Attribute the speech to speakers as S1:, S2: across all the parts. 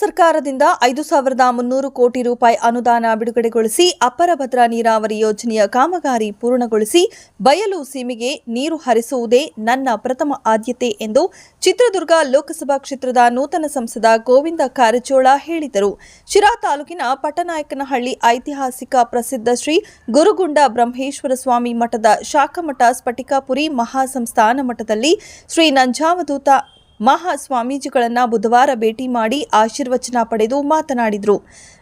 S1: ಸರ್ಕಾರದಿಂದ ಐದು ಸಾವಿರದ ಮುನ್ನೂರು ಕೋಟಿ ರೂಪಾಯಿ ಅನುದಾನ ಬಿಡುಗಡೆಗೊಳಿಸಿ ಅಪರ ಭದ್ರಾ ನೀರಾವರಿ ಯೋಜನೆಯ ಕಾಮಗಾರಿ ಪೂರ್ಣಗೊಳಿಸಿ ಬಯಲು ಸೀಮೆಗೆ ನೀರು ಹರಿಸುವುದೇ ನನ್ನ ಪ್ರಥಮ ಆದ್ಯತೆ ಎಂದು ಚಿತ್ರದುರ್ಗ ಲೋಕಸಭಾ ಕ್ಷೇತ್ರದ ನೂತನ ಸಂಸದ ಗೋವಿಂದ ಕಾರಜೋಳ ಹೇಳಿದರು. ಶಿರಾ ತಾಲೂಕಿನ ಪಟ್ಟನಾಯಕನಹಳ್ಳಿ ಐತಿಹಾಸಿಕ ಪ್ರಸಿದ್ಧ ಶ್ರೀ ಗುರುಗುಂಡ ಬ್ರಹ್ಮೇಶ್ವರ ಸ್ವಾಮಿ ಮಠದ ಶಾಖಮಠ ಸ್ಫಟಿಕಾಪುರಿ ಮಹಾಸಂಸ್ಥಾನ ಮಠದಲ್ಲಿ ಶ್ರೀ ನಂಜಾವಧೂತ ಮಹಾ ಸ್ವಾಮೀಜಿಗಳನ್ನು ಬುಧವಾರ ಭೇಟಿ ಮಾಡಿ ಆಶೀರ್ವಚನ ಪಡೆದು ಮಾತನಾಡಿದರು.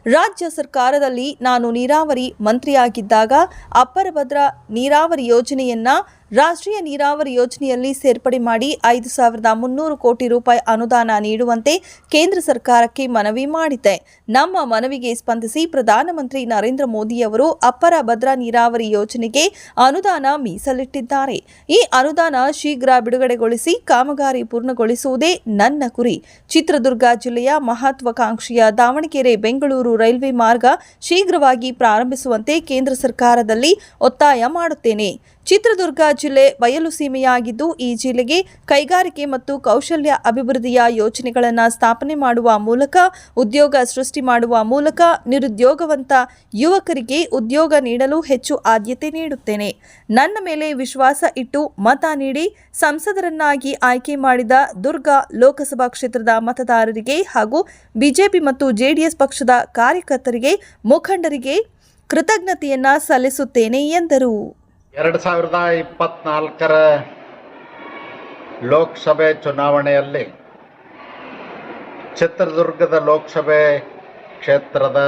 S1: ರಾಜ್ಯ ಸರ್ಕಾರದಲ್ಲಿ ನಾನು ನೀರಾವರಿ ಮಂತ್ರಿಯಾಗಿದ್ದಾಗ ಅಪ್ಪರಭದ್ರ ನೀರಾವರಿ ಯೋಜನೆಯನ್ನ ರಾಷ್ಟ್ರೀಯ ನೀರಾವರಿ ಯೋಜನೆಯಲ್ಲಿ ಸೇರ್ಪಡೆ ಮಾಡಿ ಐದು ಸಾವಿರದ ಮುನ್ನೂರು ಕೋಟಿ ರೂಪಾಯಿ ಅನುದಾನ ನೀಡುವಂತೆ ಕೇಂದ್ರ ಸರ್ಕಾರಕ್ಕೆ ಮನವಿ ಮಾಡಿದೆ ನಮ್ಮ ಮನವಿಗೆ ಸ್ಪಂದಿಸಿ ಪ್ರಧಾನಮಂತ್ರಿ ನರೇಂದ್ರ ಮೋದಿ ಅವರು ಅಪ್ಪರ ಭದ್ರಾ ನೀರಾವರಿ ಯೋಜನೆಗೆ ಅನುದಾನ ಮೀಸಲಿಟ್ಟಿದ್ದಾರೆ. ಈ ಅನುದಾನ ಶೀಘ್ರ ಬಿಡುಗಡೆಗೊಳಿಸಿ ಕಾಮಗಾರಿ ಪೂರ್ಣಗೊಳಿಸುವುದೇ ನನ್ನ ಗುರಿ. ಚಿತ್ರದುರ್ಗ ಜಿಲ್ಲೆಯ ಮಹತ್ವಾಕಾಂಕ್ಷೆಯ ದಾವಣಗೆರೆ, ಬೆಂಗಳೂರು ರೈಲ್ವೆ ಮಾರ್ಗ ಶೀಘ್ರವಾಗಿ ಪ್ರಾರಂಭಿಸುವಂತೆ ಕೇಂದ್ರ ಸರ್ಕಾರದಲ್ಲಿ ಒತ್ತಾಯ ಮಾಡುತ್ತೇನೆ. ಚಿತ್ರದುರ್ಗ ಜಿಲ್ಲೆ ಬಯಲು ಸೀಮೆಯಾಗಿದ್ದು, ಈ ಜಿಲ್ಲೆಗೆ ಕೈಗಾರಿಕೆ ಮತ್ತು ಕೌಶಲ್ಯ ಅಭಿವೃದ್ಧಿಯ ಯೋಜನೆಗಳನ್ನು ಸ್ಥಾಪನೆ ಮಾಡುವ ಮೂಲಕ, ಉದ್ಯೋಗ ಸೃಷ್ಟಿ ಮಾಡುವ ಮೂಲಕ ನಿರುದ್ಯೋಗವಂತ ಯುವಕರಿಗೆ ಉದ್ಯೋಗ ನೀಡಲು ಹೆಚ್ಚು ಆದ್ಯತೆ ನೀಡುತ್ತೇನೆ. ನನ್ನ ಮೇಲೆ ವಿಶ್ವಾಸ ಇಟ್ಟು ಮತ ನೀಡಿ, ಸಂಸದರನ್ನಾಗಿ ಆಯ್ಕೆ ಮಾಡಿದ ದುರ್ಗ ಲೋಕಸಭಾ ಕ್ಷೇತ್ರದ ಮತದಾರರಿಗೆ ಹಾಗೂ ಬಿಜೆಪಿ ಮತ್ತು ಜೆಡಿಎಸ್ ಪಕ್ಷದ ಕಾರ್ಯಕರ್ತರಿಗೆ ಮುಖಂಡರಿಗೆ ಕೃತಜ್ಞತೆಯನ್ನ ಸಲ್ಲಿಸುತ್ತೇನೆ ಎಂದರು.
S2: ಎರಡು ಸಾವಿರದ ಇಪ್ಪತ್ನಾಲ್ಕರ ಲೋಕಸಭೆ ಚುನಾವಣೆಯಲ್ಲಿ ಚಿತ್ರದುರ್ಗದ ಲೋಕಸಭೆ ಕ್ಷೇತ್ರದ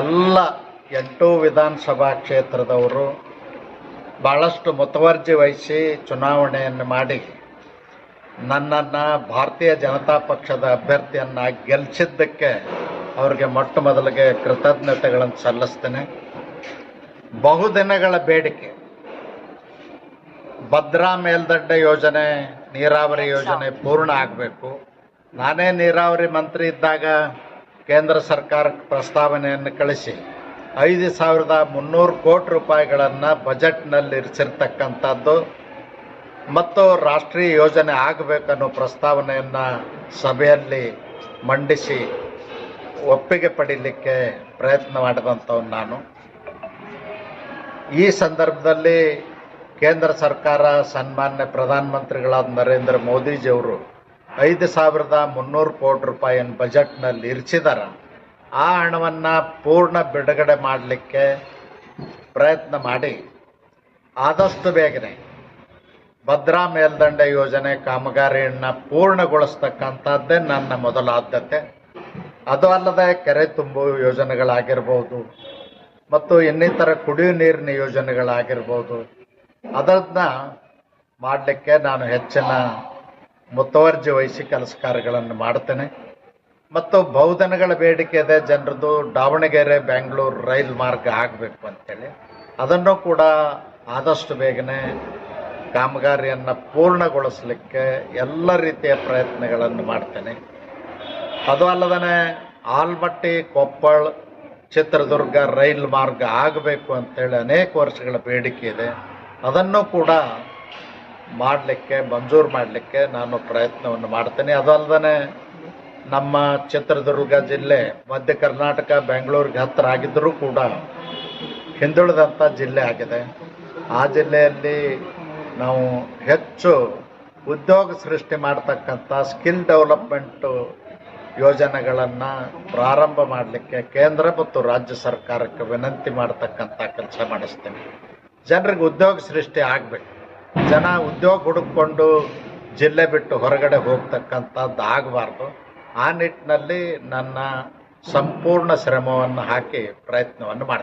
S2: ಎಲ್ಲ ಎಂಟು ವಿಧಾನಸಭಾ ಕ್ಷೇತ್ರದವರು ಭಾಳಷ್ಟು ಮುತುವರ್ಜಿ ವಹಿಸಿ ಚುನಾವಣೆಯನ್ನು ಮಾಡಿ ನನ್ನನ್ನು ಭಾರತೀಯ ಜನತಾ ಪಕ್ಷದ ಅಭ್ಯರ್ಥಿಯನ್ನು ಗೆಲ್ಲಿಸಿದ್ದಕ್ಕೆ ಅವರಿಗೆ ಮೊಟ್ಟ ಮೊದಲಿಗೆ ಕೃತಜ್ಞತೆಗಳನ್ನು ಸಲ್ಲಿಸ್ತೇನೆ. ಬಹುದಿನಗಳ ಬೇಡಿಕೆ. ಭದ್ರಾ ಮೇಲ್ದಂಡೆ ಯೋಜನೆ, ನೀರಾವರಿ ಯೋಜನೆ ಪೂರ್ಣ ಆಗಬೇಕು. ನಾನೇ ನೀರಾವರಿ ಮಂತ್ರಿ ಇದ್ದಾಗ ಕೇಂದ್ರ ಸರ್ಕಾರಕ್ಕೆ ಪ್ರಸ್ತಾವನೆಯನ್ನು ಕಳಿಸಿ. ಐದು ಸಾವಿರದ ಮುನ್ನೂರು ಕೋಟಿ ರೂಪಾಯಿಗಳನ್ನು ಬಜೆಟ್ನಲ್ಲಿ ಇರಿಸಿರ್ತಕ್ಕಂಥದ್ದು ಮತ್ತು ರಾಷ್ಟ್ರೀಯ ಯೋಜನೆ ಆಗಬೇಕನ್ನೋ ಪ್ರಸ್ತಾವನೆಯನ್ನು ಸಭೆಯಲ್ಲಿ ಮಂಡಿಸಿ ಒಪ್ಪಿಗೆ ಪಡೀಲಿಕ್ಕೆ ಪ್ರಯತ್ನ ಮಾಡಿದಂಥವ್ನು ನಾನು. ಈ ಸಂದರ್ಭದಲ್ಲಿ ಕೇಂದ್ರ ಸರ್ಕಾರ ಸನ್ಮಾನ್ಯ ಪ್ರಧಾನಮಂತ್ರಿಗಳಾದ ನರೇಂದ್ರ ಮೋದಿಜಿಯವರು ಐದು ಸಾವಿರದ ಮುನ್ನೂರು ಕೋಟಿ ರೂಪಾಯಿಯನ್ನು ಬಜೆಟ್ನಲ್ಲಿ ಇರಿಸಿದಾರ. ಆ ಹಣವನ್ನು ಪೂರ್ಣ ಬಿಡುಗಡೆ ಮಾಡಲಿಕ್ಕೆ ಪ್ರಯತ್ನ ಮಾಡಿ. ಆದಷ್ಟು ಬೇಗನೆ ಭದ್ರಾ ಮೇಲ್ದಂಡೆ ಯೋಜನೆ ಕಾಮಗಾರಿಯನ್ನು ಪೂರ್ಣಗೊಳಿಸ್ತಕ್ಕಂಥದ್ದೇ ನನ್ನ ಮೊದಲ ಆದ್ಯತೆ. ಅದು ಅಲ್ಲದೆ ಕೆರೆ ತುಂಬುವ ಯೋಜನೆಗಳಾಗಿರ್ಬೋದು ಮತ್ತು ಇನ್ನಿತರ ಕುಡಿಯುವ ನೀರಿನ ಯೋಜನೆಗಳಾಗಿರ್ಬೋದು. ಅದನ್ನ ಮಾಡಲಿಕ್ಕೆ ನಾನು ಹೆಚ್ಚಿನ ಮುತುವರ್ಜಿ ವಹಿಸಿ ಕೆಲಸ ಕಾರ್ಯಗಳನ್ನು ಮಾಡ್ತೇನೆ. ಮತ್ತು ಬಹುದನಗಳ ಬೇಡಿಕೆ ಇದೆ ಜನರದು ದಾವಣಗೆರೆ, ಬೆಂಗಳೂರು ರೈಲ್ ಮಾರ್ಗ ಆಗಬೇಕು ಅಂತೇಳಿ. ಅದನ್ನು ಕೂಡ ಆದಷ್ಟು ಬೇಗನೆ ಕಾಮಗಾರಿಯನ್ನು ಪೂರ್ಣಗೊಳಿಸಲಿಕ್ಕೆ ಎಲ್ಲ ರೀತಿಯ ಪ್ರಯತ್ನಗಳನ್ನು ಮಾಡ್ತೇನೆ. ಅದು ಅಲ್ಲದೇ ಆಲ್ಮಟ್ಟಿ, ಕೊಪ್ಪಳ ಚಿತ್ರದುರ್ಗ ರೈಲ್ ಮಾರ್ಗ ಆಗಬೇಕು ಅಂತೇಳಿ ಅನೇಕ ವರ್ಷಗಳ ಬೇಡಿಕೆ ಇದೆ. ಅದನ್ನು ಕೂಡ ಮಾಡಲಿಕ್ಕೆ, ಮಂಜೂರು ಮಾಡಲಿಕ್ಕೆ ನಾನು ಪ್ರಯತ್ನವನ್ನು ಮಾಡ್ತೇನೆ. ಅದಲ್ಲದೆ ನಮ್ಮ ಚಿತ್ರದುರ್ಗ ಜಿಲ್ಲೆ, ಮಧ್ಯ ಕರ್ನಾಟಕ, ಬೆಂಗಳೂರಿಗೆ ಹತ್ತಿರ ಆಗಿದ್ದರೂ ಕೂಡ ಹಿಂದುಳಿದಂಥ ಜಿಲ್ಲೆ ಆಗಿದೆ. ಆ ಜಿಲ್ಲೆಯಲ್ಲಿ ನಾವು ಹೆಚ್ಚು ಉದ್ಯೋಗ ಸೃಷ್ಟಿ ಮಾಡ್ತಕ್ಕಂಥ ಸ್ಕಿಲ್ ಡೆವಲಪ್ಮೆಂಟು ಯೋಜನೆಗಳನ್ನು ಪ್ರಾರಂಭ ಮಾಡಲಿಕ್ಕೆ ಕೇಂದ್ರ ಮತ್ತು ರಾಜ್ಯ ಸರ್ಕಾರಕ್ಕೆ ವಿನಂತಿ ಮಾಡ್ತಕ್ಕಂಥ ಕೆಲಸ ಮಾಡಿಸ್ತೇನೆ. ಜನರಿಗೆ ಉದ್ಯೋಗ ಸೃಷ್ಟಿ ಆಗಬೇಕು. ಜನ ಉದ್ಯೋಗ ಹುಡುಕೊಂಡು ಜಿಲ್ಲೆ ಬಿಟ್ಟು ಹೊರಗಡೆ ಹೋಗ್ತಕ್ಕಂಥದ್ದು ಆಗಬಾರ್ದು. ಆ ನಿಟ್ಟಿನಲ್ಲಿ ನನ್ನ ಸಂಪೂರ್ಣ ಶ್ರಮವನ್ನು ಹಾಕಿ ಪ್ರಯತ್ನವನ್ನು ಮಾಡ್ತೀನಿ.